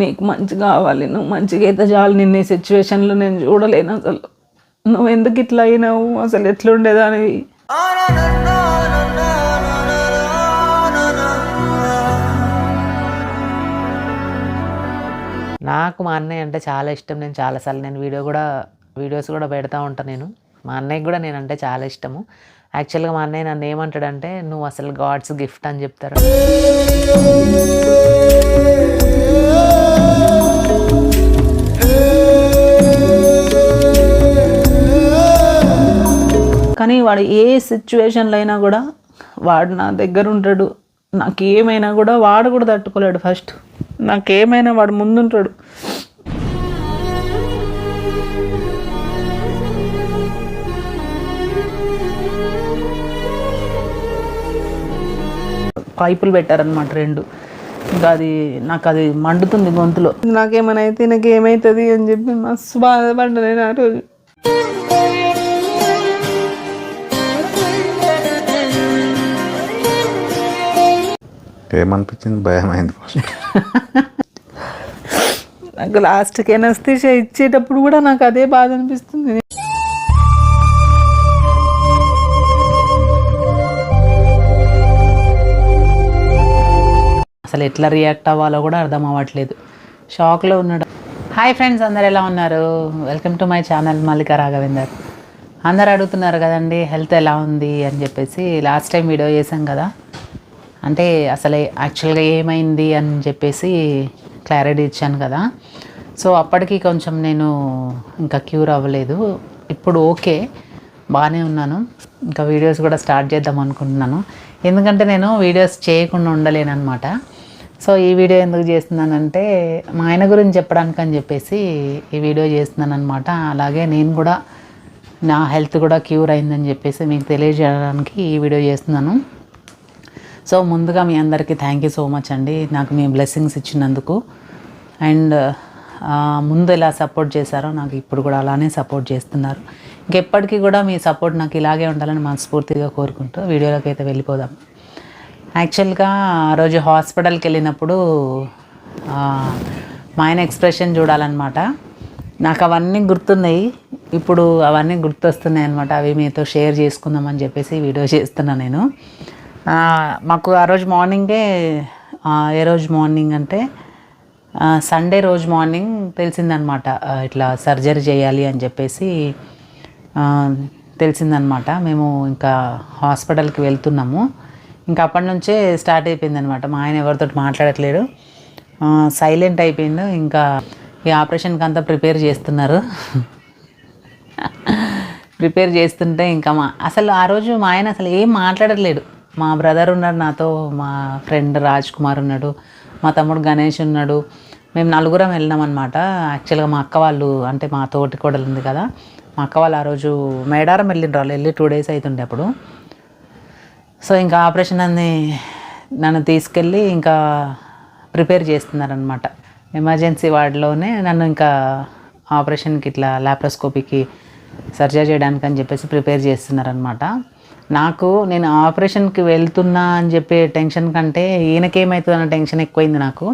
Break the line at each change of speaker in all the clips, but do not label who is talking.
నీకు మంచి కావాలి నువ్వు మంచిగా అయితే చాలు. నిన్న ఈ సిచ్యువేషన్లో నేను చూడలేను అసలు. నువ్వు ఎందుకు ఇట్లా అయినావు? అసలు ఎట్లుండేదానివి?
నాకు మా అన్నయ్య అంటే చాలా ఇష్టం. నేను చాలాసార్లు నేను వీడియో కూడా వీడియోస్ కూడా పెడతా ఉంటాను నేను. మా అన్నయ్యకి కూడా నేను అంటే చాలా ఇష్టము. యాక్చువల్గా మా అన్నయ్య నన్ను ఏమంటాడంటే నువ్వు అసలు గాడ్స్ గిఫ్ట్ అని చెప్తారు.
కానీ వాడు ఏ సిచ్యువేషన్లో అయినా కూడా వాడు నా దగ్గర ఉంటాడు. నాకు ఏమైనా కూడా వాడు కూడా తట్టుకోలేడు ఫస్ట్. నాకేమైనా వాడు ముందుంటాడు. పైపులు పెట్టారనమాట రెండు. ఇంకా అది నాకు అది మండుతుంది గొంతులో. నాకేమైనా అయితే నాకు ఏమవుతుంది అని చెప్పి మస్తు బాధపడ్డా నేను ఆ రోజు.
ఏమనిపించింది భయం అయింది
నాకు లాస్ట్కి ఎనస్థిషియా ఇచ్చేటప్పుడు కూడా నాకు అదే బాధ అనిపిస్తుంది.
అసలు ఎట్లా రియాక్ట్ అవ్వాలో కూడా అర్థం అవ్వట్లేదు. షాక్లో ఉన్నాడు. హాయ్ ఫ్రెండ్స్ అందరు ఎలా ఉన్నారు? Welcome to my channel Mallika Raghavender. అందరు అడుగుతున్నారు కదండి హెల్త్ ఎలా ఉంది అని చెప్పేసి లాస్ట్ టైం వీడియో చేశాం కదా. అంటే అసలు యాక్చువల్గా ఏమైంది అని చెప్పేసి క్లారిటీ ఇచ్చాను కదా. సో అప్పటికి కొంచెం నేను ఇంకా క్యూర్ అవ్వలేదు. ఇప్పుడు ఓకే బాగానే ఉన్నాను. ఇంకా వీడియోస్ కూడా స్టార్ట్ చేద్దాం అనుకుంటున్నాను. ఎందుకంటే నేను వీడియోస్ చేయకుండా ఉండలేనమాట సో ఈ వీడియో ఎందుకు చేస్తున్నానంటే మా ఆయన గురించి చెప్పడానికి అని చెప్పేసి ఈ వీడియో చేస్తున్నాను అనమాట అలాగే నేను కూడా నా హెల్త్ కూడా క్యూర్ అయిందని చెప్పేసి మీకు తెలియజేయడానికి ఈ వీడియో చేస్తున్నాను. సో ముందుగా మీ అందరికీ థ్యాంక్ యూ సో మచ్ అండి. నాకు మీ బ్లెస్సింగ్స్ ఇచ్చినందుకు. అండ్ ముందు ఎలా సపోర్ట్ చేశారో నాకు ఇప్పుడు కూడా అలానే సపోర్ట్ చేస్తున్నారు. ఇంకెప్పటికీ కూడా మీ సపోర్ట్ నాకు ఇలాగే ఉండాలని మనస్ఫూర్తిగా కోరుకుంటూ వీడియోలోకి అయితే వెళ్ళిపోదాం. యాక్చువల్గా ఆ రోజు హాస్పిటల్కి వెళ్ళినప్పుడు మా ఆయన ఎక్స్ప్రెషన్ చూడాలన్నమాట. నాకు అవన్నీ గుర్తున్నాయి. ఇప్పుడు అవన్నీ గుర్తొస్తున్నాయి అనమాట అవి మీతో షేర్ చేసుకుందామని చెప్పేసి వీడియో చేస్తున్నా నేను. మాకు ఆ రోజు మార్నింగే ఏ రోజు మార్నింగ్ అంటే సండే రోజు మార్నింగ్ తెలిసిందనమాట ఇట్లా సర్జరీ చేయాలి అని చెప్పేసి తెలిసిందనమాట. మేము ఇంకా హాస్పిటల్కి వెళ్తున్నాము. ఇంకా అప్పటి నుంచే స్టార్ట్ అయిపోయింది అనమాట మా ఆయన ఎవరితో మాట్లాడట్లేడు సైలెంట్ అయిపోయిండు. ఇంకా ఈ ఆపరేషన్కి అంతా ప్రిపేర్ చేస్తున్నారు. ప్రిపేర్ చేస్తుంటే ఇంకా మా అసలు ఆ రోజు మా ఆయన అసలు ఏం మాట్లాడట్లేడు మా బ్రదర్ ఉన్నాడు నాతో మా ఫ్రెండ్ రాజ్ కుమార్ ఉన్నాడు మా తమ్ముడు గణేష్ ఉన్నాడు. మేము నలుగురం వెళ్ళినాం అనమాట యాక్చువల్గా మా అక్క వాళ్ళు అంటే మా తోటి కోడలు ఉంది కదా మా అక్క వాళ్ళు ఆ రోజు మేడారం వెళ్ళిండ్రు. వాళ్ళు వెళ్ళి టూ డేస్ అవుతుండే అప్పుడు. సో ఇంకా ఆపరేషన్ అన్ని నన్ను తీసుకెళ్ళి ఇంకా ప్రిపేర్ చేస్తున్నారనమాట ఎమర్జెన్సీ వార్డులోనే నన్ను ఇంకా ఆపరేషన్కి ఇట్లా ల్యాప్రోస్కోపీకి సర్జరీ చేయడానికి అని చెప్పేసి ప్రిపేర్ చేస్తున్నారనమాట నాకు నేను ఆపరేషన్కి వెళ్తున్నా అని చెప్పే టెన్షన్ కంటే ఈయనకేమవుతుంది అన్న టెన్షన్ ఎక్కువైంది నాకు.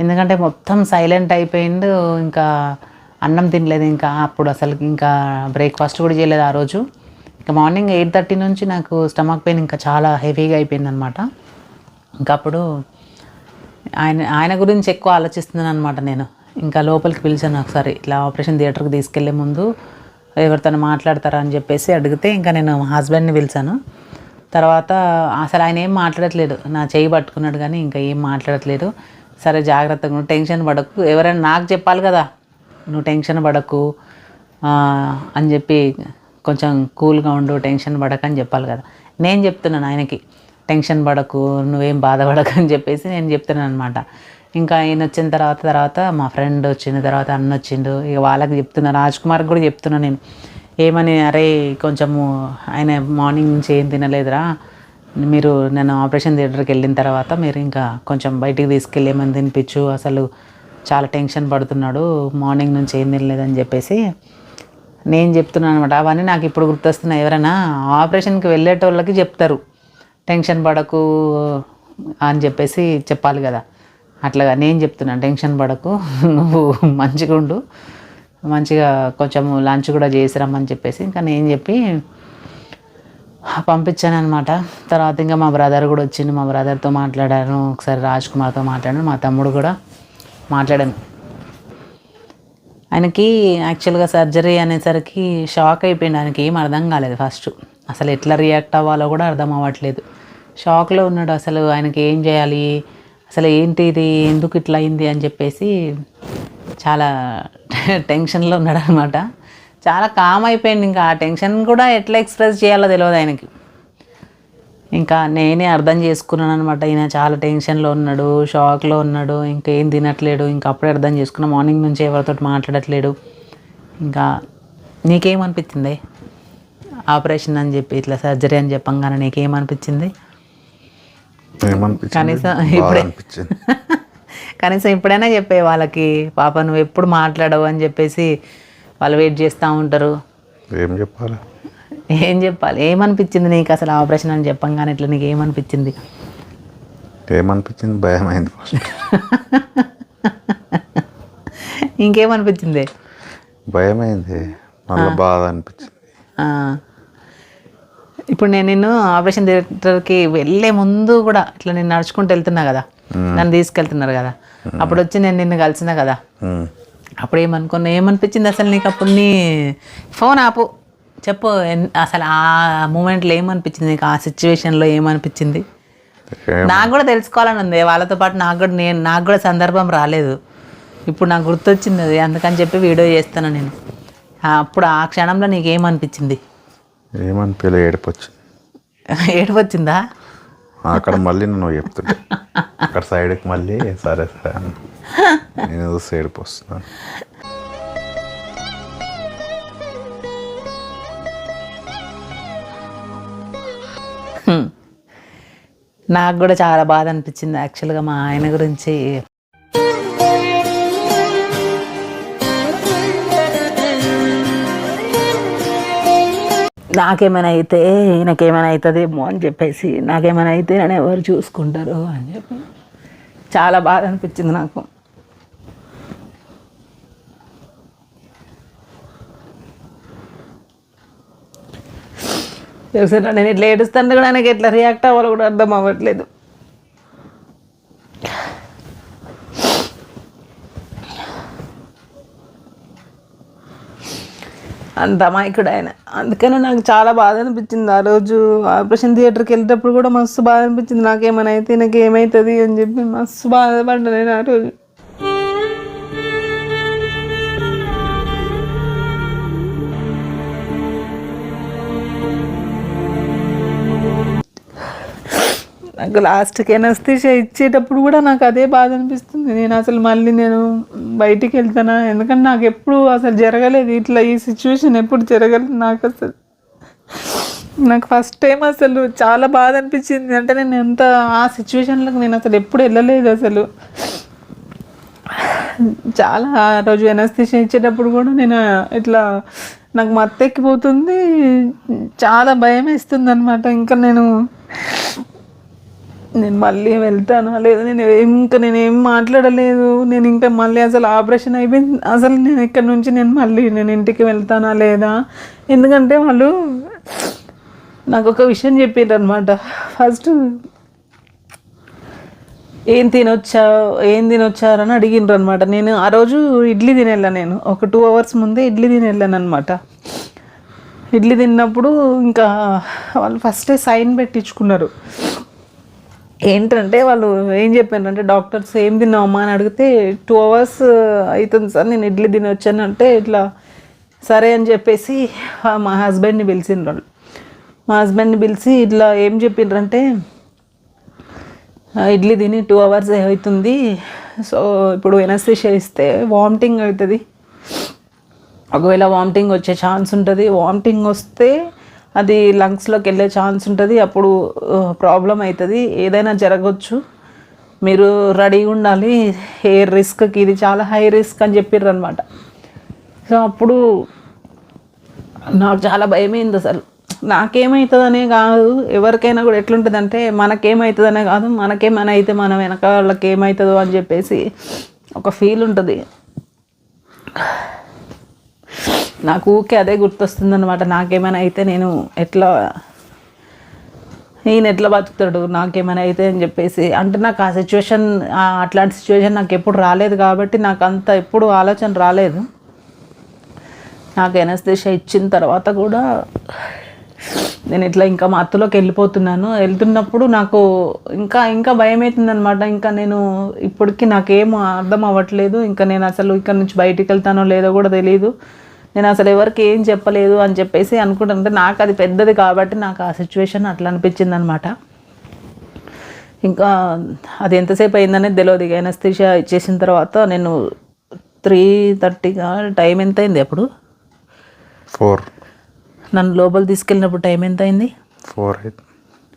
ఎందుకంటే మొత్తం సైలెంట్ అయిపోయిండు ఇంకా అన్నం తినలేదు ఇంకా అప్పుడు అసలు ఇంకా బ్రేక్ఫాస్ట్ కూడా చేయలేదు ఆ రోజు. ఇంకా మార్నింగ్ ఎయిట్ థర్టీ నుంచి నాకు స్టమక్ పెయిన్ ఇంకా చాలా హెవీగా అయిపోయింది అనమాట ఇంకా అప్పుడు ఆయన ఆయన గురించి ఎక్కువ ఆలోచిస్తున్నాను అనమాట నేను. ఇంకా లోపలికి పిలిచాను ఒకసారి ఇట్లా ఆపరేషన్ థియేటర్కి తీసుకెళ్ళే ముందు ఎవరితో మాట్లాడతారా అని చెప్పేసి అడిగితే ఇంకా నేను హస్బెండ్ని పిలిచాను. తర్వాత అసలు ఆయన ఏం మాట్లాడట్లేదు. నా చేయి పట్టుకున్నాడు కానీ ఇంకా ఏం మాట్లాడట్లేదు. సరే జాగ్రత్తగా నువ్వు టెన్షన్ పడకు. ఎవరైనా నాకు చెప్పాలి కదా నువ్వు టెన్షన్ పడకు అని చెప్పి కొంచెం కూల్గా ఉండు టెన్షన్ పడకు అని చెప్పాలి కదా. నేను చెప్తున్నాను ఆయనకి టెన్షన్ పడకు నువ్వేం బాధపడకు అని చెప్పేసి నేను చెప్తున్నాను అనమాట ఇంకా ఆయన వచ్చిన తర్వాత తర్వాత మా ఫ్రెండ్ వచ్చిన తర్వాత అన్న వచ్చిండు. ఇక వాళ్ళకి చెప్తున్నా రాజ్ కుమార్కి కూడా చెప్తున్నా నేను. ఏమని అరే కొంచెము ఆయన మార్నింగ్ నుంచి ఏం తినలేదురా. మీరు నేను ఆపరేషన్ థియేటర్కి వెళ్ళిన తర్వాత మీరు ఇంకా కొంచెం బయటికి తీసుకెళ్ళేమని తినిపించు. అసలు చాలా టెన్షన్ పడుతున్నాడు. మార్నింగ్ నుంచి ఏం తినలేదని చెప్పేసి నేను చెప్తున్నాను అనమాట. అవన్నీ నాకు ఇప్పుడు గుర్తొస్తున్నాయి. ఎవరైనా ఆపరేషన్కి వెళ్ళేటోళ్ళకి చెప్తారు. టెన్షన్ పడకు అని చెప్పేసి చెప్పాలి కదా. అట్లాగా నేను చెప్తున్నా టెన్షన్ పడకు నువ్వు మంచిగా ఉండు మంచిగా కొంచెం లంచ్ కూడా చేసి రమ్మని చెప్పేసి ఇంకా నేను చెప్పి పంపించాను అనమాట తర్వాత ఇంకా మా బ్రదర్ కూడా వచ్చింది మా బ్రదర్తో మాట్లాడాను ఒకసారి రాజ్ కుమార్తో మాట్లాడాను మా తమ్ముడు కూడా మాట్లాడాను. ఆయనకి యాక్చువల్గా సర్జరీ అనేసరికి షాక్ అయిపోయింది ఆయనకి ఏం అర్థం కాలేదు ఫస్ట్. అసలు ఎట్లా రియాక్ట్ అవ్వాలో కూడా అర్థం అవ్వట్లేదు. షాక్లో ఉన్నాడు అసలు ఆయనకి ఏం చేయాలి అసలు ఏంటి ఇది? ఎందుకు ఇట్లా అయింది? అని చెప్పేసి చాలా టెన్షన్లో ఉన్నాడు అనమాట చాలా కామ్ అయిపోయింది ఇంకా. ఆ టెన్షన్ కూడా ఎట్లా ఎక్స్ప్రెస్ చేయాలో తెలియదు ఆయనకి. ఇంకా నేనే అర్థం చేసుకున్నాను అనమాట ఈయన చాలా టెన్షన్లో ఉన్నాడు షాక్లో ఉన్నాడు ఇంకా ఏం తినట్లేడు ఇంకా అప్పుడే అర్థం చేసుకున్నా. మార్నింగ్ నుంచి ఎవరితో మాట్లాడట్లేడు. ఇంకా నీకేమనిపించింది ఆపరేషన్ అని చెప్పి ఇట్లా సర్జరీ అని చెప్పంగానే నీకేమనిపించింది కనీసం ఇప్పుడే కనీసం ఇప్పుడైనా చెప్పే వాళ్ళకి పాప నువ్వు ఎప్పుడు మాట్లాడవు అని చెప్పేసి వాళ్ళు వెయిట్ చేస్తూ ఉంటారు.
ఏం చెప్పాలి?
ఏం చెప్పాలి? ఏమనిపించింది నీకు అసలు ఆపరేషన్ అని చెప్పంగానే ఇట్లా నీకు ఏమనిపించింది?
ఏమనిపించింది? భయం అయింది
ఇంకేమనిపించింది?
భయం అయింది మళ్ళీ బాధ అనిపించింది.
ఇప్పుడు నేను నిన్ను ఆపరేషన్ థియేటర్కి వెళ్ళే ముందు కూడా ఇట్లా నేను నడుచుకుంటూ వెళ్తున్నా కదా. నన్ను తీసుకెళ్తున్నారు కదా. అప్పుడు వచ్చి నేను నిన్ను కలిసిన కదా. అప్పుడు ఏమనుకున్నా ఏమనిపించింది అసలు నీకు? అప్పుడు నీ ఫోన్ ఆపు. చెప్పు అసలు ఆ మూమెంట్లో ఏమనిపించింది నీకు? ఆ సిచ్యువేషన్లో ఏమనిపించింది? నాకు కూడా తెలుసుకోవాలని ఉంది. వాళ్ళతో పాటు నాకు కూడా నేను నాకు కూడా సందర్భం రాలేదు. ఇప్పుడు నాకు గుర్తొచ్చింది అది. అందుకని చెప్పి వీడియో చేస్తాను నేను. అప్పుడు ఆ క్షణంలో నీకు ఏమనిపించింది
ఏమనిపించలే ఏడుపు వచ్చింది
ఏడుపు వచ్చిందా
అక్కడ మళ్ళీ నువ్వు చెప్తుంటే. అక్కడ సైడ్కి మళ్ళీ సరే సరే నేను చూస్తే ఏడుపు వస్తున్నాను
హ్మ్. నాకు కూడా చాలా బాధ అనిపించింది యాక్చువల్గా మా ఆయన గురించి. నాకేమైనా అయితే ఈయనకేమైనా అవుతుందేమో అని చెప్పేసి నాకేమైనా అయితే నన్ను ఎవరు చూసుకుంటారు అని చెప్పి చాలా బాధ అనిపించింది నాకు. తెలుసు నేను ఇట్లా ఏడుస్తుంటే కూడా ఆయనకి ఎట్లా రియాక్ట్ అవ్వాలో కూడా అర్థం అవ్వట్లేదు. అంత అమాయకుడు ఆయన అందుకనే నాకు చాలా బాధ అనిపించింది ఆ రోజు. ఆపరేషన్ థియేటర్కి వెళ్ళేటప్పుడు కూడా మస్తు బాధ అనిపించింది. నాకేమైనా అయితే నాకు ఏమవుతుంది అని చెప్పి మస్తు బాధపడ్డా నేను ఆ రోజు. నాకు లాస్ట్కి ఎనస్థిషియా ఇచ్చేటప్పుడు కూడా నాకు అదే బాధ అనిపిస్తుంది. నేను అసలు మళ్ళీ నేను బయటికి వెళ్తానా? ఎందుకంటే నాకు ఎప్పుడు అసలు జరగలేదు. ఇట్లా ఈ సిచ్యువేషన్ ఎప్పుడు జరగలేదు నాకు అసలు. నాకు ఫస్ట్ టైం అసలు చాలా బాధ అనిపించింది. అంటే నేను ఎంత ఆ సిచ్యువేషన్లకు నేను అసలు ఎప్పుడు వెళ్ళలేదు అసలు. చాలా ఆ రోజు ఎనస్థిషియా ఇచ్చేటప్పుడు కూడా నేను ఇట్లా నాకు మత్తెక్కిపోతుంది. చాలా భయం వేస్తుంది అనమాట ఇంకా నేను నేను మళ్ళీ వెళ్తానా? లేదా నేను ఇంకా నేను ఏం మాట్లాడలేదు. నేను ఇంకా మళ్ళీ అసలు ఆపరేషన్ అయిపోయింది. అసలు నేను ఇక్కడ నుంచి నేను మళ్ళీ నేను ఇంటికి వెళ్తానా లేదా? ఎందుకంటే వాళ్ళు నాకు ఒక విషయం చెప్పారు అనమాట ఫస్ట్ ఏం తినొచ్చా? ఏం తినొచ్చారని అడిగిండ్రు అనమాట నేను ఆ రోజు ఇడ్లీ తినేళ్ళా నేను. ఒక టూ అవర్స్ ముందే ఇడ్లీ తినేళ్ళాను అనమాట ఇడ్లీ తిన్నప్పుడు ఇంకా వాళ్ళు ఫస్టే సైన్ పెట్టించుకున్నారు. ఏంటంటే వాళ్ళు ఏం చెప్పారంటే డాక్టర్స్ ఏం తిన్నామమ్మా అని అడిగితే టూ అవర్స్ అవుతుంది సార్ నేను ఇడ్లీ తిని వచ్చానంటే ఇట్లా సరే అని చెప్పేసి మా హస్బెండ్ని పిలిచిండ్రు వాళ్ళు. మా హస్బెండ్ని పిలిచి ఇట్లా ఏం చెప్పిండ్రంటే అంటే ఇడ్లీ తిని టూ అవర్స్ అవుతుంది సో ఇప్పుడు ఎనస్థిషియా ఇస్తే వామిటింగ్ అవుతుంది. ఒకవేళ వామిటింగ్ వచ్చే ఛాన్స్ ఉంటుంది. వామిటింగ్ వస్తే అది లంగ్స్లోకి వెళ్ళే ఛాన్స్ ఉంటుంది. అప్పుడు ప్రాబ్లం అవుతుంది ఏదైనా జరగవచ్చు మీరు రెడీగా ఉండాలి. ఏ రిస్క్కి ఇది చాలా హై రిస్క్ అని చెప్పారు అనమాట సో అప్పుడు నాకు చాలా భయమైంది అసలు. నాకేమవుతుందనే కాదు. ఎవరికైనా కూడా ఎట్లుంటుందంటే మనకేమవుతుందనే కాదు. మనకేమైనా అయితే మన వెనక వాళ్ళకి ఏమవుతుందో అని చెప్పేసి ఒక ఫీల్ ఉంటుంది. నాకు ఊకే అదే గుర్తొస్తుంది అనమాట నాకేమైనా అయితే నేను ఎట్లా ఈయన ఎట్లా బతుకుతాడు? నాకేమైనా అయితే అని చెప్పేసి. అంటే నాకు ఆ సిచ్యువేషన్ అట్లాంటి సిచ్యువేషన్ నాకు ఎప్పుడు రాలేదు కాబట్టి నాకు అంత ఎప్పుడు ఆలోచన రాలేదు. నాకు ఎనస్దేశ ఇచ్చిన తర్వాత కూడా నేను ఇట్లా ఇంకా మా అత్తలోకి వెళ్ళిపోతున్నాను. వెళ్తున్నప్పుడు నాకు ఇంకా ఇంకా భయం అవుతుందనమాట ఇంకా నేను ఇప్పటికీ నాకేం అర్థం అవ్వట్లేదు. ఇంకా నేను అసలు ఇక్కడ నుంచి బయటికి వెళ్తానో లేదో కూడా తెలియదు నేను అసలు ఎవరికి ఏం చెప్పలేదు అని చెప్పేసి అనుకుంటుంటే నాకు అది పెద్దది కాబట్టి నాకు ఆ సిచ్యువేషన్ అట్లా అనిపించింది అనమాట ఇంకా అది ఎంతసేపు అయిందనేది తెలియదు ఇక ఎనస్థిషియా ఇచ్చేసిన తర్వాత నేను త్రీ థర్టీగా టైం ఎంత అయింది అప్పుడు?
ఫోర్
నన్ను లోపల తీసుకెళ్ళినప్పుడు టైం ఎంత అయింది?
ఫోర్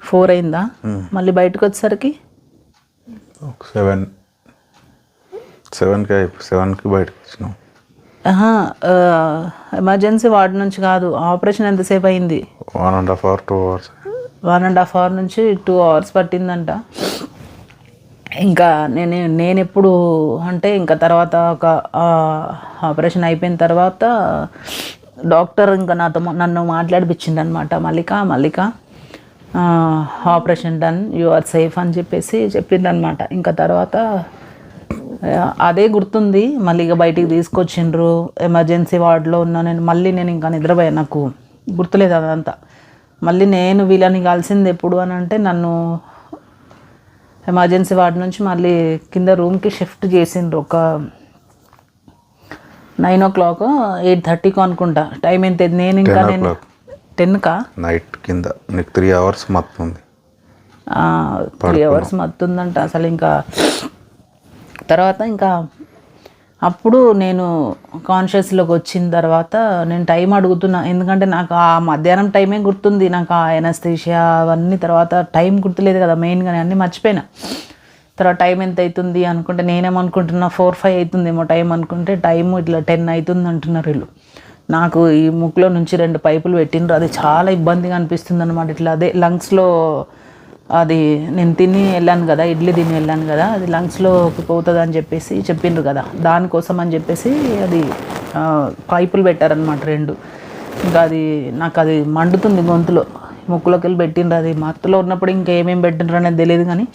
ఫోర్ అయిందా? మళ్ళీ బయటకు వచ్చేసరికి?
సెవెన్ సెవెన్కి సెవెన్కి బయటకు వచ్చినాం.
ఎమర్జెన్సీ వార్డ్ నుంచి కాదు ఆపరేషన్ ఎంతసేపు అయింది?
One and half hour two hours
one and half hour నుంచి టూ అవర్స్ పట్టిందంట. ఇంకా నేను నేను ఎప్పుడు అంటే ఇంకా తర్వాత ఒక ఆపరేషన్ అయిపోయిన తర్వాత డాక్టర్ ఇంకా నాతో నన్ను మాట్లాడిపించింది అనమాట Mallika Mallika operation done you are safe అని చెప్పేసి చెప్పిందనమాట ఇంకా తర్వాత అదే గుర్తుంది. మళ్ళీ ఇక బయటికి తీసుకొచ్చిండ్రు. ఎమర్జెన్సీ వార్డులో ఉన్నా నేను మళ్ళీ నేను ఇంకా నిద్రపోయాను నాకు గుర్తులేదు అదంతా. మళ్ళీ నేను వీళ్ళని కలిసింది ఎప్పుడు అని అంటే నన్ను ఎమర్జెన్సీ వార్డు నుంచి మళ్ళీ కింద రూమ్కి షిఫ్ట్ చేసిండ్రు. ఒక నైన్ ఓ క్లాక్ ఎయిట్ థర్టీకి అనుకుంటా. టైం ఎంత? నేను ఇంకా
10
నేను. టెన్కా
నైట్ కింద. నీకు త్రీ అవర్స్ మొత్తం ఉంది.
త్రీ అవర్స్ మత్తుందంట అసలు ఇంకా తర్వాత ఇంకా అప్పుడు నేను కాన్షియస్లోకి వచ్చిన తర్వాత నేను టైం అడుగుతున్నా. ఎందుకంటే నాకు ఆ మధ్యాహ్నం టైమే గుర్తుంది. నాకు ఆ ఎనస్థీషియా అవన్నీ తర్వాత టైం గుర్తులేదు కదా మెయిన్గా నేను అన్నీ మర్చిపోయినా. తర్వాత టైం ఎంత అవుతుంది అనుకుంటే నేనేమనుకుంటున్నా ఫోర్ ఫైవ్ అవుతుందేమో టైం అనుకుంటే టైం ఇట్లా టెన్ అవుతుంది అంటున్నారు వీళ్ళు. నాకు ఈ ముక్కులో నుంచి రెండు పైపులు పెట్టిండ్రు. అది చాలా ఇబ్బందిగా అనిపిస్తుంది అనమాట ఇట్లా అదే లంగ్స్లో అది నేను తిని వెళ్ళాను కదా ఇడ్లీ తిని వెళ్ళాను కదా అది లంగ్స్లోకి పోతుంది అని చెప్పేసి చెప్పిండ్రు కదా. దానికోసం అని చెప్పేసి అది పైపులు పెట్టారనమాట రెండు. ఇంకా అది నాకు అది మండుతుంది గొంతులో. ముక్కులోకి వెళ్ళి పెట్టిండ్రు అది. మత్తులో ఉన్నప్పుడు ఇంకా ఏమేమి పెట్టిండ్రు అనేది తెలియదు కానీ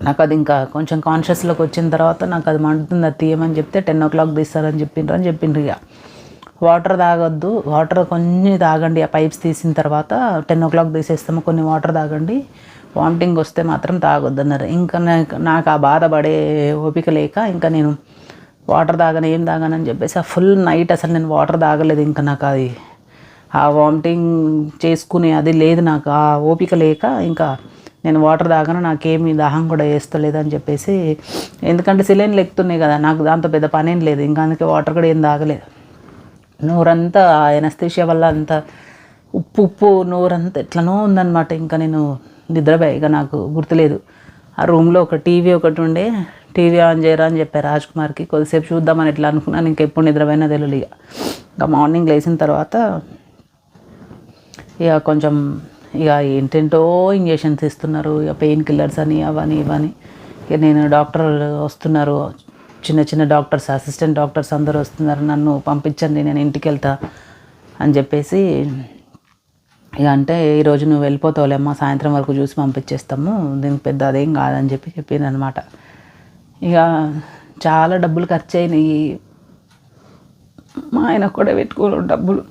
నాకు అది ఇంకా కొంచెం కాన్షియస్లోకి వచ్చిన తర్వాత నాకు అది మండుతుంది అది తీయమని చెప్తే టెన్ ఓ క్లాక్ తీస్తారని చెప్పిండ్రు అని చెప్పిండ్రు ఇక వాటర్ తాగొద్దు. వాటర్ కొన్ని తాగండి. ఆ పైప్స్ తీసిన తర్వాత టెన్ ఓ క్లాక్ తీసేస్తాము. కొన్ని వాటర్ తాగండి. వామిటింగ్ వస్తే మాత్రం తాగొద్దు అన్నారు. ఇంకా నాకు ఆ బాధపడే ఓపిక లేక ఇంకా నేను వాటర్ తాగను ఏం తాగనని చెప్పేసి ఆ ఫుల్ నైట్ అసలు నేను వాటర్ తాగలేదు ఇంకా నాకు అది. ఆ వామిటింగ్ చేసుకునే అది లేదు నాకు. ఆ ఓపిక లేక ఇంకా నేను వాటర్ తాగను నాకేమి దాహం కూడా వేస్తలేదు అని చెప్పేసి. ఎందుకంటే సిలైన్లు ఎక్కుతున్నాయి కదా నాకు దాంతో పెద్ద పనేం లేదు. ఇంకా అందుకే వాటర్ కూడా ఏం తాగలేదు. నోరంతా ఎనస్థేషియా వల్ల అంత ఉప్పు ఉప్పు నోరంతా ఎట్లనో ఉందన్నమాట. ఇంకా నేను నిద్రపోయా ఇక నాకు గుర్తులేదు. ఆ రూమ్లో ఒక టీవీ ఒకటి ఉండే. టీవీ ఆన్ చేయరా అని చెప్పారు రాజ్ కుమార్కి కొద్దిసేపు చూద్దామని ఎట్లా అనుకున్నాను. ఇంకెప్పుడు నిద్రపోయినా తెలియదు ఇక. ఇంకా మార్నింగ్ లేచిన తర్వాత ఇక కొంచెం ఇక ఏంటేంటో ఇంజెక్షన్స్ ఇస్తున్నారు. ఇక పెయిన్ కిల్లర్స్ అని అవని ఇవని. ఇక నేను డాక్టర్ వస్తున్నారు. చిన్న చిన్న డాక్టర్స్ అసిస్టెంట్ డాక్టర్స్ అందరూ వస్తున్నారు. నన్ను పంపించండి నేను ఇంటికి వెళ్తా అని చెప్పేసి ఇక అంటే ఈరోజు నువ్వు వెళ్ళిపోతావులేమ్మా సాయంత్రం వరకు చూసి పంపించేస్తాము. దీనికి పెద్ద అదేం కాదని చెప్పి చెప్పింది అనమాట ఇక చాలా డబ్బులు ఖర్చు అయినాయి మా ఆయన కూడా పెట్టుకోరు డబ్బులు.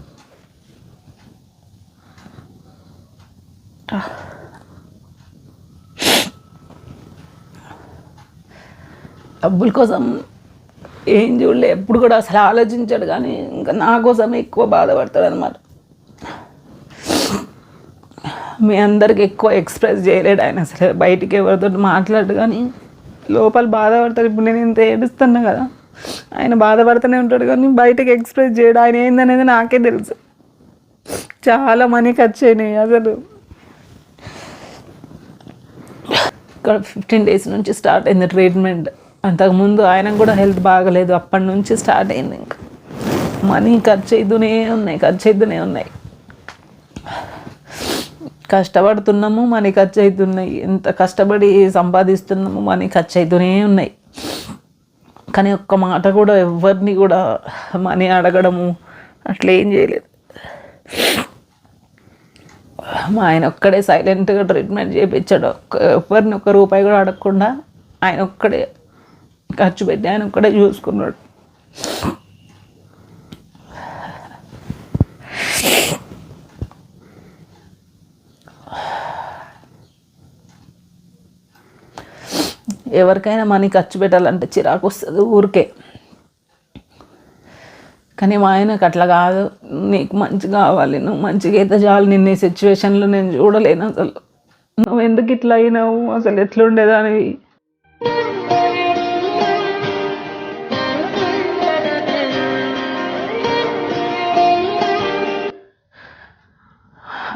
డబ్బుల కోసం ఏం చూడలే. ఎప్పుడు కూడా అసలు ఆలోచించాడు కానీ ఇంకా నా కోసం ఎక్కువ బాధపడతాడు అనమాట మీ అందరికి ఎక్కువ ఎక్స్ప్రెస్ చేయలేడు ఆయన అసలు. బయటికి ఎవరితో మాట్లాడు కానీ లోపల బాధపడతాడు. ఇప్పుడు నేను ఇంత ఏడుస్తున్నా కదా ఆయన బాధపడుతూనే ఉంటాడు కానీ బయటకి ఎక్స్ప్రెస్ చేయడు. ఆయన ఏందనేది నాకే తెలుసు. చాలా మనీ ఖర్చు అయినాయి అసలు. ఇక్కడ ఫిఫ్టీన్ డేస్ నుంచి స్టార్ట్ అయింది ట్రీట్మెంట్. అంతకుముందు ఆయనకు కూడా హెల్త్ బాగలేదు. అప్పటి నుంచి స్టార్ట్ అయింది ఇంకా. మనీ ఖర్చు అవుతూనే ఉన్నాయి ఖర్చు అవుతూనే ఉన్నాయి. కష్టపడుతున్నాము మనీ ఖర్చు అవుతున్నాయి ఎంత కష్టపడి సంపాదిస్తున్నాము మనీ ఖర్చు అవుతూనే ఉన్నాయి. కానీ ఒక్క మాట కూడా ఎవరిని కూడా మనీ అడగడము అట్లా ఏం చేయలేదు. మా ఆయన ఒక్కడే సైలెంట్గా ట్రీట్మెంట్ చేయించాడు ఎవరిని ఒక్క రూపాయి కూడా అడగకుండా ఆయన ఒక్కడే ఖర్చు పెట్టి ఆయన ఒక్కడే చూసుకున్నాడు. ఎవరికైనా మనీ ఖర్చు పెట్టాలంటే చిరాకు వస్తుంది ఊరికే. కానీ మా ఆయనకు అట్లా కాదు. నీకు మంచి కావాలి నువ్వు మంచిగా అయితే చాలు. నిన్న ఈ సిచ్యువేషన్లో నేను చూడలేను అసలు. నువ్వు ఎందుకు ఇట్లా అయినావు? అసలు ఎట్లుండేదానివి?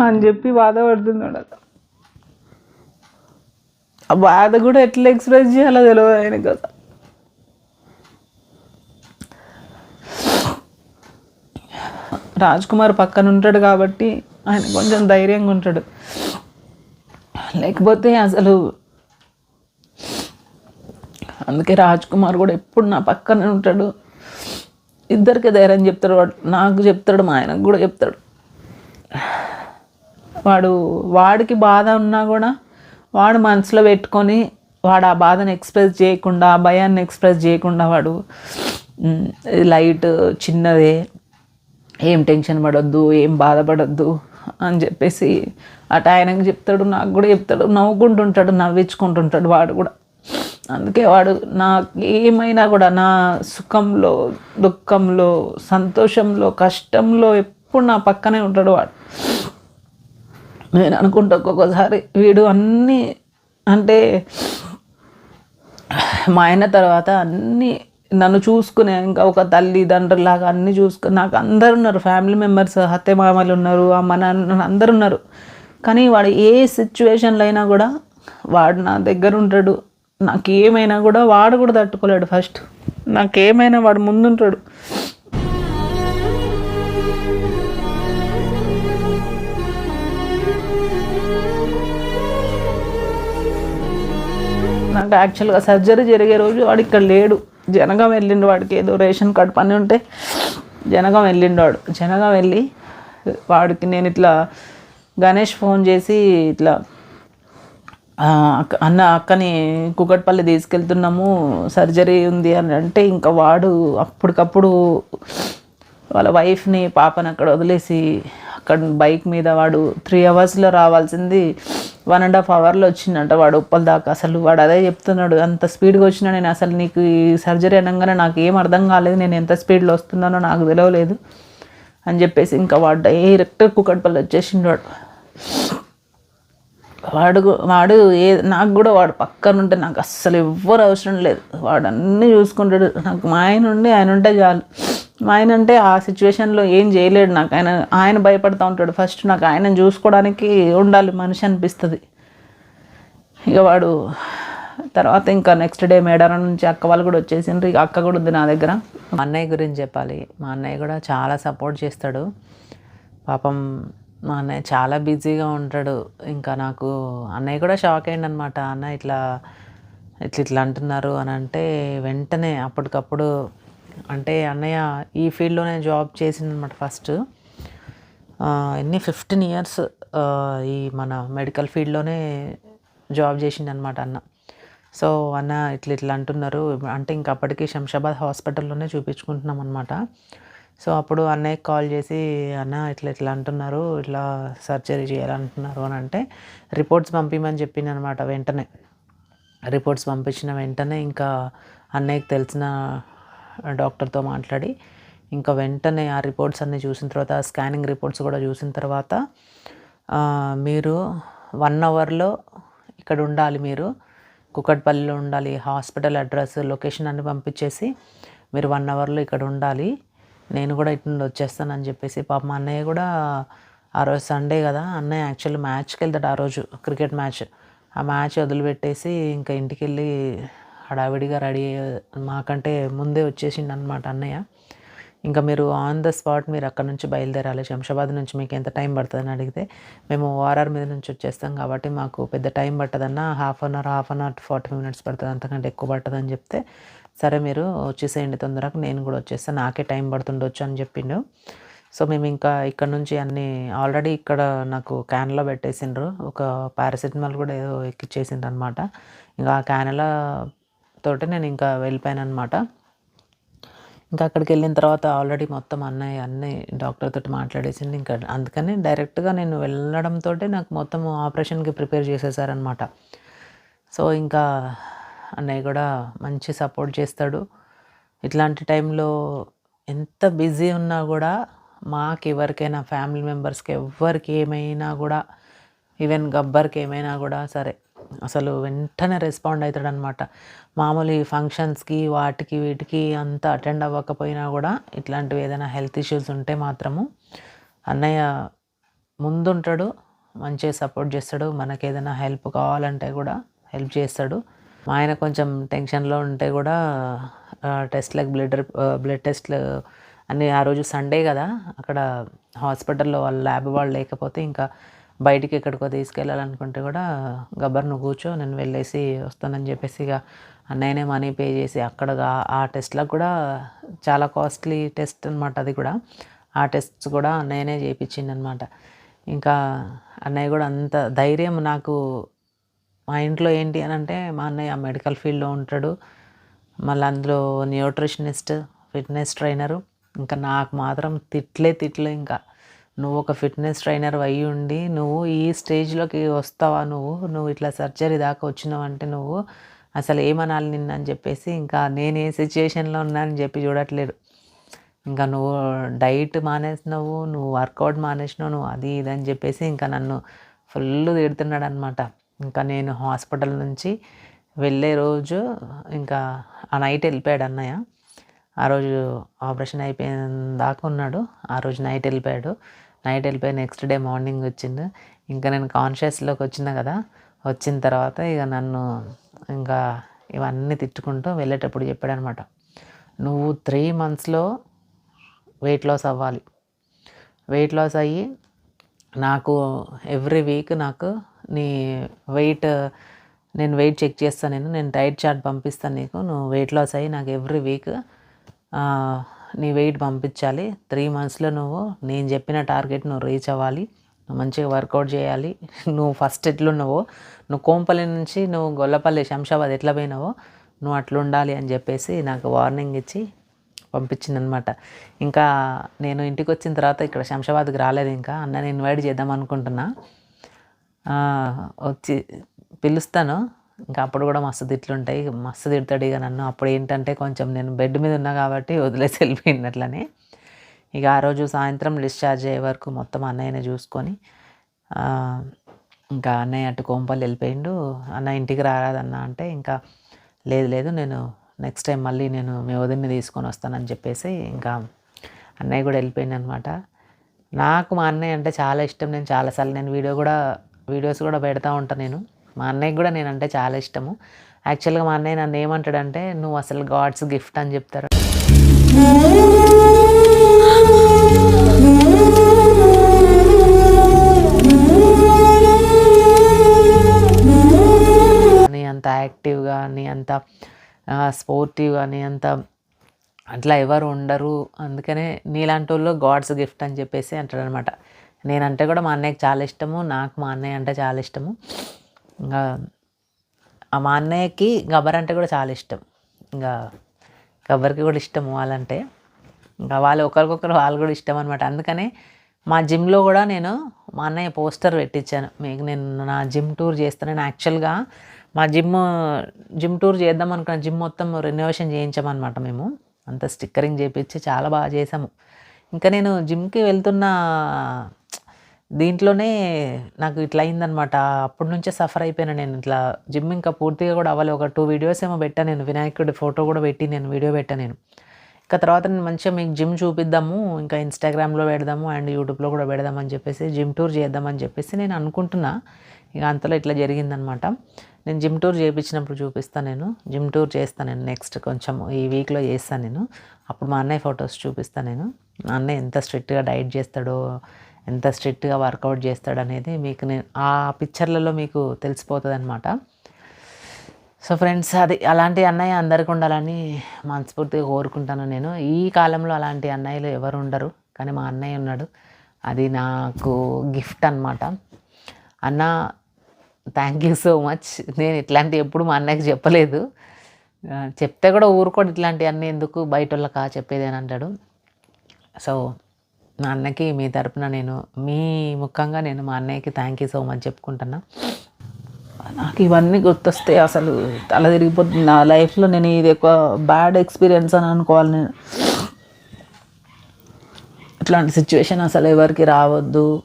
అని చెప్పి బాధపడుతున్నాడు అతను ఆ బాధ కూడా ఎట్లా ఎక్స్ప్రెస్ చేయాలో తెలియదు ఆయన కదా రాజ్ కుమార్ పక్కన ఉంటాడు కాబట్టి ఆయన కొంచెం ధైర్యంగా ఉంటాడు. లేకపోతే అసలు అందుకే రాజ్ కుమార్ కూడా ఎప్పుడు నా పక్కనే ఉంటాడు. ఇద్దరికి ధైర్యం చెప్తాడు నాకు చెప్తాడు మా ఆయనకు కూడా చెప్తాడు. వాడు వాడికి బాధ ఉన్నా కూడా వాడు మనసులో పెట్టుకొని వాడు ఆ బాధను ఎక్స్ప్రెస్ చేయకుండా ఆ భయాన్ని ఎక్స్ప్రెస్ చేయకుండా వాడు లైట్ చిన్నదే ఏం టెన్షన్ పడొద్దు ఏం బాధపడొద్దు అని చెప్పేసి అటు ఆయనకు చెప్తాడు నాకు కూడా చెప్తాడు నవ్వుకుంటుంటాడు నవ్వించుకుంటుంటాడు వాడు కూడా. అందుకే వాడు నాకు ఏమైనా కూడా నా సుఖంలో దుఃఖంలో సంతోషంలో కష్టంలో ఎప్పుడు నా పక్కనే ఉంటాడు వాడు. నేను అనుకుంటా ఒక్కొక్కసారి వీడు అన్నీ అంటే మా ఆయన తర్వాత అన్నీ నన్ను చూసుకునే ఇంకా ఒక తల్లిదండ్రులాగా అన్నీ చూసుకుని నాకు అందరు ఉన్నారు. ఫ్యామిలీ మెంబర్స్ అత్తే మామలు ఉన్నారు అమ్మ నాన్న అందరు ఉన్నారు. కానీ వాడు ఏ సిచ్యువేషన్లో అయినా కూడా వాడు నా దగ్గర ఉంటాడు. నాకు ఏమైనా కూడా వాడు కూడా తట్టుకోలేడు ఫస్ట్ నాకేమైనా వాడు ముందుంటాడు. అంటే యాక్చువల్గా సర్జరీ జరిగే రోజు వాడు ఇక్కడ లేడు. జనగం వెళ్ళిండు వాడికి. ఏదో రేషన్ కార్డు పని ఉంటే జనగం వెళ్ళిండు వాడు. జనగం వెళ్ళి వాడికి నేను ఇట్లా గణేష్ ఫోన్ చేసి ఇట్లా అక్క అన్న అక్కని కుకట్పల్లి తీసుకెళ్తున్నాము సర్జరీ ఉంది అని అంటే ఇంకా వాడు అప్పటికప్పుడు వాళ్ళ వైఫ్ని పాపని అక్కడ వదిలేసి అక్కడ బైక్ మీద వాడు త్రీ అవర్స్లో రావాల్సింది వన్ అండ్ హాఫ్ అవర్లో వచ్చిందంట వాడు ఉప్పల దాకా. అసలు వాడు అదే చెప్తున్నాడు అంత స్పీడ్గా వచ్చినా నేను అసలు నీకు ఈ సర్జరీ అనగానే నాకు ఏం అర్థం కాలేదు నేను ఎంత స్పీడ్లో వస్తున్నానో నాకు తెలియలేదు అని చెప్పేసి ఇంకా వాడు డైరెక్ట్ కుకట్పల్లి వచ్చేసిండు వాడు. వాడు వాడు ఏ నాకు కూడా వాడు పక్కన ఉంటే నాకు అస్సలు ఎవ్వరు అవసరం లేదు. వాడు అన్నీ చూసుకుంటాడు నాకు మా ఆయన ఉండి ఆయన ఉంటే చాలు. ఆయన అంటే ఆ సిచ్యువేషన్లో ఏం చేయలేడు నాకు. ఆయన ఆయన భయపడుతూ ఉంటాడు. ఫస్ట్ నాకు ఆయనను చూసుకోవడానికి ఉండాలి మనిషి అనిపిస్తుంది. ఇక వాడు తర్వాత ఇంకా నెక్స్ట్ డే మేడారం నుంచి అక్క వాళ్ళు కూడా వచ్చేసిండ్రు. ఇక అక్క కూడా ఉంది నా దగ్గర.
మా అన్నయ్య గురించి చెప్పాలి. మా అన్నయ్య కూడా చాలా సపోర్ట్ చేస్తాడు. పాపం మా అన్నయ్య చాలా బిజీగా ఉంటాడు. ఇంకా నాకు అన్నయ్య కూడా షాక్ అయ్యండి అనమాట అన్న ఇట్లా ఇట్లా ఇట్లా అంటున్నారు అని అంటే వెంటనే అప్పటికప్పుడు అంటే అన్నయ్య ఈ ఫీల్డ్లోనే జాబ్ చేసింది అనమాట ఫస్ట్ ఎన్ని ఫిఫ్టీన్ ఇయర్స్ ఈ మన మెడికల్ ఫీల్డ్లోనే జాబ్ చేసిందనమాట అన్న. సో అన్న ఇట్లా ఇట్లా అంటున్నారు. అంటే ఇంక అప్పటికి శంషాబాద్ హాస్పిటల్లోనే చూపించుకుంటున్నాం అనమాట సో అప్పుడు అన్నయ్యకి కాల్ చేసి అన్న ఇట్లా ఇట్లా అంటున్నారు ఇట్లా సర్జరీ చేయాలంటున్నారు అని అంటే రిపోర్ట్స్ పంపించమని చెప్పింది అనమాట వెంటనే. రిపోర్ట్స్ పంపించిన వెంటనే ఇంకా అన్నయ్యకి తెలిసిన డాక్టర్తో మాట్లాడి ఇంకా వెంటనే ఆ రిపోర్ట్స్ అన్నీ చూసిన తర్వాత స్కానింగ్ రిపోర్ట్స్ కూడా చూసిన తర్వాత మీరు వన్ అవర్లో ఇక్కడ ఉండాలి మీరు. కుక్కట్పల్లిలో ఉండాలి హాస్పిటల్ అడ్రస్ లొకేషన్ అన్ని పంపించేసి మీరు వన్ అవర్లో ఇక్కడ ఉండాలి. నేను కూడా ఇటు నుండి వచ్చేస్తానని చెప్పేసి పాప మా అన్నయ్య కూడా ఆ రోజు సండే కదా అన్నయ్య యాక్చువల్లీ మ్యాచ్కి వెళ్తాడు ఆ రోజు క్రికెట్ మ్యాచ్. ఆ మ్యాచ్ వదిలిపెట్టేసి ఇంకా ఇంటికి వెళ్ళి హడావిడిగా రెడీ మాకంటే ముందే వచ్చేసిండు అనమాట అన్నయ్య.
ఇంకా మీరు ఆన్ ద స్పాట్ మీరు అక్కడ నుంచి బయలుదేరాలి. శంషాబాద్ నుంచి మీకు ఎంత టైం పడుతుందని అడిగితే మేము ఓఆర్ఆర్ మీద నుంచి వచ్చేస్తాం కాబట్టి మాకు పెద్ద time పట్టదన్నా half an hour half an hour forty minutes పడుతుంది. అంతకంటే ఎక్కువ పట్టదని చెప్తే సరే మీరు వచ్చేసేయండి తొందరగా నేను కూడా వచ్చేస్తాను నాకే టైం పడుతుండొచ్చు అని చెప్పిండు. సో మేము ఇంకా ఇక్కడ నుంచి అన్ని ఆల్రెడీ ఇక్కడ నాకు క్యాన్లో పెట్టేసిండ్రు. ఒక పారాసిటమాల్ కూడా ఏదో ఎక్కిచ్చేసిండ్రు అనమాట ఇంకా ఆ క్యాన్లో తోటి నేను ఇంకా వెళ్ళిపోయాను అనమాట ఇంకా అక్కడికి వెళ్ళిన తర్వాత ఆల్రెడీ మొత్తం అన్నయ్య అన్నీ డాక్టర్ తోటి మాట్లాడేసింది. ఇంకా అందుకని డైరెక్ట్గా నేను వెళ్ళడంతో నాకు మొత్తం ఆపరేషన్కి ప్రిపేర్ చేసేసారనమాట సో ఇంకా అన్నయ్య కూడా మంచి సపోర్ట్ చేస్తాడు. ఇట్లాంటి టైంలో ఎంత బిజీ ఉన్నా కూడా మాకు ఎవరికైనా ఫ్యామిలీ మెంబర్స్కి ఎవరికి ఏమైనా కూడా ఈవెన్ గబ్బర్కి ఏమైనా కూడా సరే అసలు వెంటనే రెస్పాండ్ అవుతాడనమాట మామూలు ఈ ఫంక్షన్స్కి వాటికి వీటికి అంత అటెండ్ అవ్వకపోయినా కూడా ఇట్లాంటివి ఏదైనా హెల్త్ ఇష్యూస్ ఉంటే మాత్రము అన్నయ్య ముందుంటాడు మంచిగా సపోర్ట్ చేస్తాడు మనకి ఏదైనా హెల్ప్ కావాలంటే కూడా హెల్ప్ చేస్తాడు. మా ఆయన కొంచెం టెన్షన్లో ఉంటే కూడా టెస్ట్లకు బ్లడ్ బ్లడ్ టెస్ట్లు అన్ని ఆ రోజు సండే కదా అక్కడ హాస్పిటల్లో వాళ్ళ ల్యాబ్ వాళ్ళు లేకపోతే ఇంకా బయటికి ఎక్కడికో తీసుకెళ్ళాలనుకుంటే కూడా గబ్బర్ను కూర్చో నేను వెళ్ళేసి వస్తానని చెప్పేసి ఇక అన్నయ్యనే మనీ పే చేసి అక్కడ ఆ- టెస్ట్లకు కూడా చాలా కాస్ట్లీ టెస్ట్ అనమాట అది కూడా. ఆ టెస్ట్స్ కూడా అన్నయ్యనే చేయించింది అనమాట ఇంకా అన్నయ్య కూడా అంత ధైర్యం నాకు మా ఇంట్లో ఏంటి అని అంటే మా అన్నయ్య మెడికల్ ఫీల్డ్లో ఉంటాడు. మళ్ళీ అందులో న్యూట్రిషనిస్ట్ ఫిట్నెస్ ట్రైనరు. ఇంకా నాకు మాత్రం తిట్లే తిట్లే ఇంకా. నువ్వు ఒక ఫిట్నెస్ ట్రైనర్ అయ్యి ఉండి నువ్వు ఈ స్టేజ్లోకి వస్తావా నువ్వు? నువ్వు ఇట్లా సర్జరీ దాకా వచ్చినావు అంటే నువ్వు అసలు ఏమనాలి నిన్ను అని చెప్పేసి ఇంకా నేను ఏ సిచ్యుయేషన్లో ఉన్నానని చెప్పి చూడట్లేదు. ఇంకా నువ్వు డైట్ మానేసినావు నువ్వు వర్కౌట్ మానేసినావు నువ్వు అది ఇది అని చెప్పేసి ఇంకా నన్ను ఫుల్ తిడుతున్నాడు అనమాట ఇంకా నేను హాస్పిటల్ నుంచి వెళ్ళే రోజు ఇంకా ఆ నైట్ వెళ్ళిపోయాడు అన్నయ్య. ఆ రోజు ఆపరేషన్ అయిపోయిన దాకా ఉన్నాడు. ఆ రోజు నైట్ వెళ్ళిపోయాడు. నైట్ వెళ్ళిపోయి నెక్స్ట్ డే మార్నింగ్ వచ్చిండు ఇంకా నేను కాన్షియస్లోకి వచ్చిన కదా వచ్చిన తర్వాత ఇక నన్ను ఇంకా ఇవన్నీ తిట్టుకుంటూ వెళ్ళేటప్పుడు చెప్పాడనమాట. నువ్వు త్రీ మంత్స్లో వెయిట్ లాస్ అవ్వాలి. వెయిట్ లాస్ అయ్యి నాకు ఎవ్రీ వీక్ నాకు నీ వెయిట్ నేను వెయిట్ చెక్ చేస్తాను నేను నేను డైట్ చార్ట్ పంపిస్తాను నీకు. నువ్వు వెయిట్ లాస్ అయ్యి నాకు ఎవ్రీ వీక్ నీ వెయిట్ పంపించాలి. త్రీ మంత్స్లో నువ్వు నేను చెప్పిన టార్గెట్ నువ్వు రీచ్ అవ్వాలి. నువ్వు మంచిగా వర్కౌట్ చేయాలి. నువ్వు ఫస్ట్ ఎట్లున్నావో నువ్వు కోంపల్లి నుంచి నువ్వు గొల్లపల్లి శంషాబాద్ ఎట్లా పోయినావో నువ్వు అట్లా ఉండాలి అని చెప్పేసి నాకు వార్నింగ్ ఇచ్చి పంపించిందనమాట ఇంకా నేను ఇంటికి వచ్చిన తర్వాత ఇక్కడ శంషాబాద్కి రాలేదు ఇంకా. అన్నని ఇన్వైట్ చేద్దాం అనుకుంటున్నా. వచ్చి పిలుస్తాను. ఇంకా అప్పుడు కూడా మస్తు తిట్లుంటాయి మస్తు తిడతాడు ఇక నన్ను. అప్పుడు ఏంటంటే కొంచెం నేను బెడ్ మీద ఉన్నా కాబట్టి వదిలేసి వెళ్ళిపోయింది అట్లనే. ఇక ఆ రోజు సాయంత్రం డిశ్చార్జ్ అయ్యే వరకు మొత్తం అన్నయ్యనే చూసుకొని ఇంకా అన్నయ్య అటు కోంపల్లి వెళ్ళిపోయిండు. అన్న ఇంటికి రారాదన్న అంటే ఇంకా లేదు లేదు నేను నెక్స్ట్ టైం మళ్ళీ నేను మీ వదిన్ని తీసుకొని వస్తానని చెప్పేసి ఇంకా అన్నయ్య కూడా వెళ్ళిపోయింది అనమాట నాకు మా అన్నయ్య అంటే చాలా ఇష్టం. నేను చాలాసార్లు నేను వీడియో కూడా వీడియోస్ కూడా పెడతా ఉంటాను నేను. మా అన్నయ్యకి కూడా నేను అంటే చాలా ఇష్టము. యాక్చువల్గా మా అన్నయ్య నన్ను ఏమంటాడంటే నువ్వు అసలు గాడ్స్ గిఫ్ట్ అని చెప్తారు. నీ అంత యాక్టివ్గా నీ అంత స్పోర్టివ్గా నీ అంత అట్లా ఎవరు ఉండరు. అందుకనే నీలాంటి వాళ్ళు గాడ్స్ గిఫ్ట్ అని చెప్పేసి అంటాడనమాట. నేనంటే కూడా మా అన్నయ్యకి చాలా ఇష్టము నాకు మా అన్నయ్య అంటే చాలా ఇష్టము. ఇంకా ఆ మా అన్నయ్యకి గబ్బర్ అంటే కూడా చాలా ఇష్టం. ఇంకా గబ్బర్కి కూడా ఇష్టము వాళ్ళంటే. ఇంకా వాళ్ళు ఒకరికొకరు వాళ్ళు కూడా ఇష్టం అనమాట అందుకనే మా జిమ్లో కూడా నేను మా అన్నయ్య పోస్టర్ పెట్టించాను. మీకు నేను నా జిమ్ టూర్ చేస్తాను నేను యాక్చువల్గా మా జిమ్ జిమ్ టూర్ చేద్దాం అనుకున్న జిమ్ మొత్తం రెనోవేషన్ చేయించామన్నమాట మేము. అంత స్టిక్కరింగ్ చేయించి చాలా బాగా చేసాము ఇంకా నేను జిమ్కి వెళ్తున్న దీంట్లోనే నాకు ఇట్లా అయిందనమాట అప్పటి నుంచే సఫర్ అయిపోయాను నేను. ఇట్లా జిమ్ ఇంకా పూర్తిగా కూడా అవ్వాలి. ఒక టూ వీడియోస్ ఏమో పెట్టాను నేను. వినాయకుడి ఫోటో కూడా పెట్టి నేను వీడియో పెట్టాను నేను. ఇంకా తర్వాత నేను మంచిగా మీకు జిమ్ చూపిద్దాము ఇంకా ఇన్స్టాగ్రామ్లో పెడదాము అండ్ యూట్యూబ్లో కూడా పెడదామని చెప్పేసి జిమ్ టూర్ చేద్దామని చెప్పేసి నేను అనుకుంటున్నా. ఇక అంతలో ఇట్లా జరిగిందనమాట నేను జిమ్ టూర్ చేయించినప్పుడు చూపిస్తాను నేను. జిమ్ టూర్ చేస్తాను నేను నెక్స్ట్ కొంచెం ఈ వీక్లో చేస్తాను నేను.
అప్పుడు మా అన్నయ్య ఫొటోస్ చూపిస్తాను నేను. మా అన్నయ్య ఎంత స్ట్రిక్ట్గా డైట్ చేస్తాడో ఎంత స్ట్రిక్ట్గా వర్కౌట్ చేస్తాడు అనేది మీకు నేను ఆ పిక్చర్లలో మీకు తెలిసిపోతుంది అనమాట సో ఫ్రెండ్స్ అది అలాంటి అన్నయ్య అందరికీ ఉండాలని మనస్ఫూర్తిగా కోరుకుంటాను నేను. ఈ కాలంలో అలాంటి అన్నయ్యలు ఎవరు ఉండరు కానీ మా అన్నయ్య ఉన్నాడు. అది నాకు గిఫ్ట్ అనమాట అన్న థ్యాంక్ యూ సో మచ్. నేను ఇట్లాంటి ఎప్పుడు మా అన్నయ్యకి చెప్పలేదు. చెప్తే కూడా ఊరుకోడు ఇట్లాంటి అన్నీ ఎందుకు బయట వాళ్ళకా చెప్పేది అని అంటాడు. సో మా అన్నకి మీ తరపున నేను మీ ముఖంగా నేను మా అన్నయ్యకి థ్యాంక్ యూ సో మచ్ చెప్పుకుంటున్నా.
నాకు ఇవన్నీ గుర్తొస్తాయి అసలు. తల తిరిగిపోతుంది. నా లైఫ్లో నేను ఇది ఎక్కువ బ్యాడ్ ఎక్స్పీరియన్స్ అని అనుకోవాలి నేను. ఇట్లాంటి సిచ్యువేషన్ అసలు ఎవరికి రావద్దు.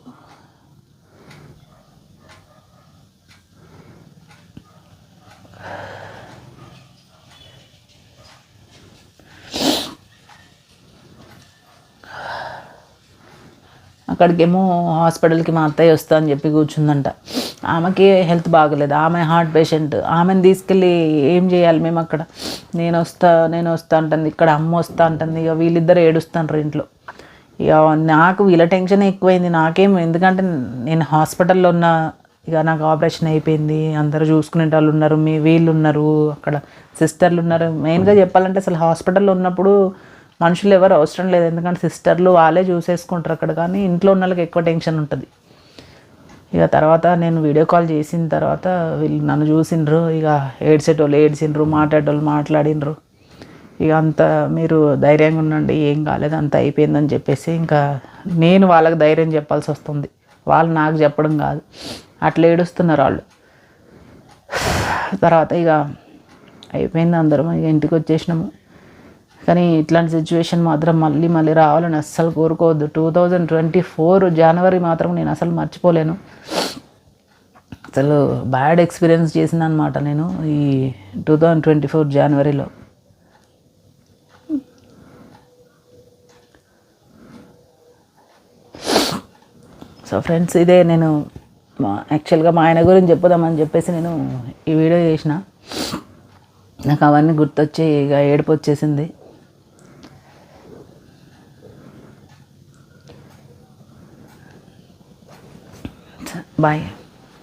అక్కడికేమో హాస్పిటల్కి మా అత్తయ్య వస్తా అని చెప్పి కూర్చుందంట. ఆమెకి హెల్త్ బాగలేదు. ఆమె హార్ట్ పేషెంట్. ఆమెను తీసుకెళ్ళి ఏం చేయాలి మేము అక్కడ? నేను వస్తా నేను వస్తా అంటుంది. ఇక్కడ అమ్మ వస్తా అంటుంది. ఇక వీళ్ళిద్దరు ఏడుస్తాండ్రు ఇంట్లో. ఇక నాకు వీళ్ళ టెన్షన్ ఎక్కువైంది. నాకేం ఎందుకంటే నేను హాస్పిటల్లో ఉన్న ఇక నాకు ఆపరేషన్ అయిపోయింది. అందరూ చూసుకునే వాళ్ళు ఉన్నారు. మీ వీళ్ళు ఉన్నారు. అక్కడ సిస్టర్లు ఉన్నారు. మెయిన్గా చెప్పాలంటే అసలు హాస్పిటల్లో ఉన్నప్పుడు మనుషులు ఎవరు అవసరం లేదు ఎందుకంటే సిస్టర్లు వాళ్ళే చూసేసుకుంటారు అక్కడ కానీ ఇంట్లో ఉన్న వాళ్ళకి ఎక్కువ టెన్షన్ ఉంటుంది. ఇక తర్వాత నేను వీడియో కాల్ చేసిన తర్వాత వీళ్ళు నన్ను చూసిండ్రు ఇక ఏడ్చేటోళ్ళు ఏడ్చిండ్రు మాట్లాడేటోళ్ళు మాట్లాడినరు ఇక అంత మీరు ధైర్యంగా ఉండండి ఏం కాలేదు అంత అయిపోయిందని చెప్పేసి ఇంకా నేను వాళ్ళకి ధైర్యం చెప్పాల్సి వస్తుంది. వాళ్ళు నాకు చెప్పడం కాదు. అట్లా ఏడుస్తున్నారు వాళ్ళు. తర్వాత ఇక అయిపోయింది అందరం ఇక ఇంటికి వచ్చేసినాము. కానీ ఇట్లాంటి సిచ్యువేషన్ మాత్రం మళ్ళీ మళ్ళీ రావాలని అస్సలు కోరుకోవద్దు. టూ థౌజండ్ ట్వంటీ ఫోర్ జనవరి మాత్రం నేను అసలు మర్చిపోలేను. అసలు బ్యాడ్ ఎక్స్పీరియన్స్ చేసిన అనమాట నేను ఈ టూ థౌజండ్ ట్వంటీ ఫోర్ జనవరిలో సో ఫ్రెండ్స్ ఇదే నేను యాక్చువల్గా మా ఆయన గురించి చెప్పుదామని చెప్పేసి నేను ఈ వీడియో చేసిన. నాకు అవన్నీ గుర్తొచ్చి ఇక ఏడుపు వచ్చేసింది. Bye.